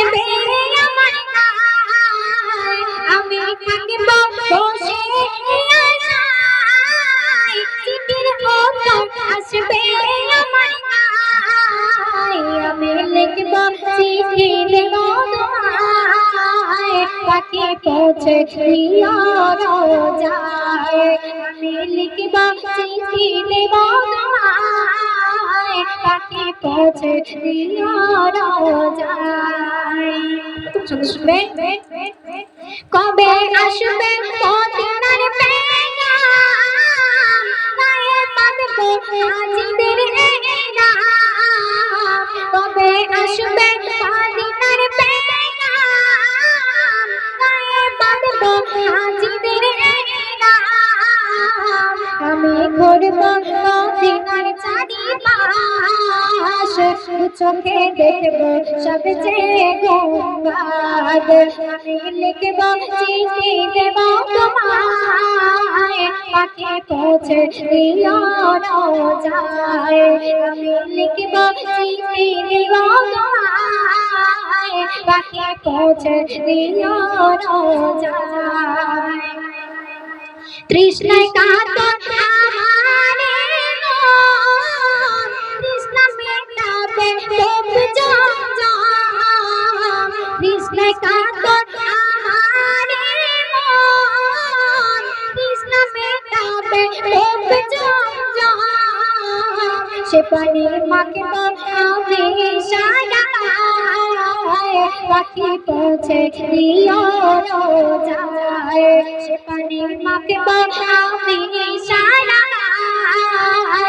আসবে আমার আমি থাকিব বসে চিঠির উত্তর আসবে আমার আমি লিখব চিঠি দেব পাখি পৌঁছে দিও আমি লিখব চিঠি দেব তোমায় পাখি শুনবে? কবে আসবে মদিনার পেগাম গায়ে চারিপাশ চোখে দেখব সবচেয়ে গঙ্গাদ আমি লিখব, চিঠি দেব তোমায়। পাখি পৌঁছে দিও রোজায়। আমি লিখব, চিঠি দেব তোমায়। পাখি পৌঁছে রোজায়। তৃষ্ণায় কাতর সে পানি মাকে আমি সারা পাখি পৌঁছে দিও সে পানি মাকে আমি সারা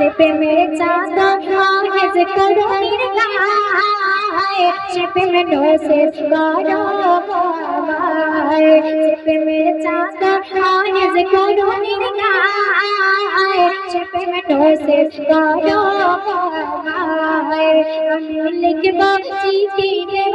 সে প্রেমের চাঁদা আগে যে করুণীর গায়। সে প্রেমের ডোসে করো বাবায় সে প্রেমের চাঁদা আগে যে করুণীর গায়। সে প্রেমের ডোসে করো বাবায় আমি লিখব চিঠি দেব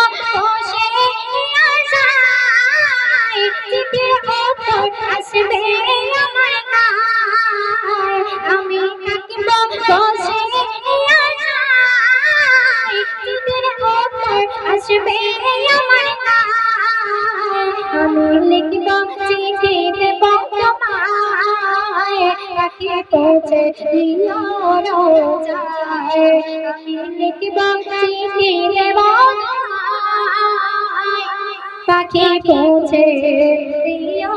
গায় আমি লিখব চিঠি দেব তোমায় দিও রোজায়। আমি লিখব চিঠি দেব পাখি পৌঁছে দিও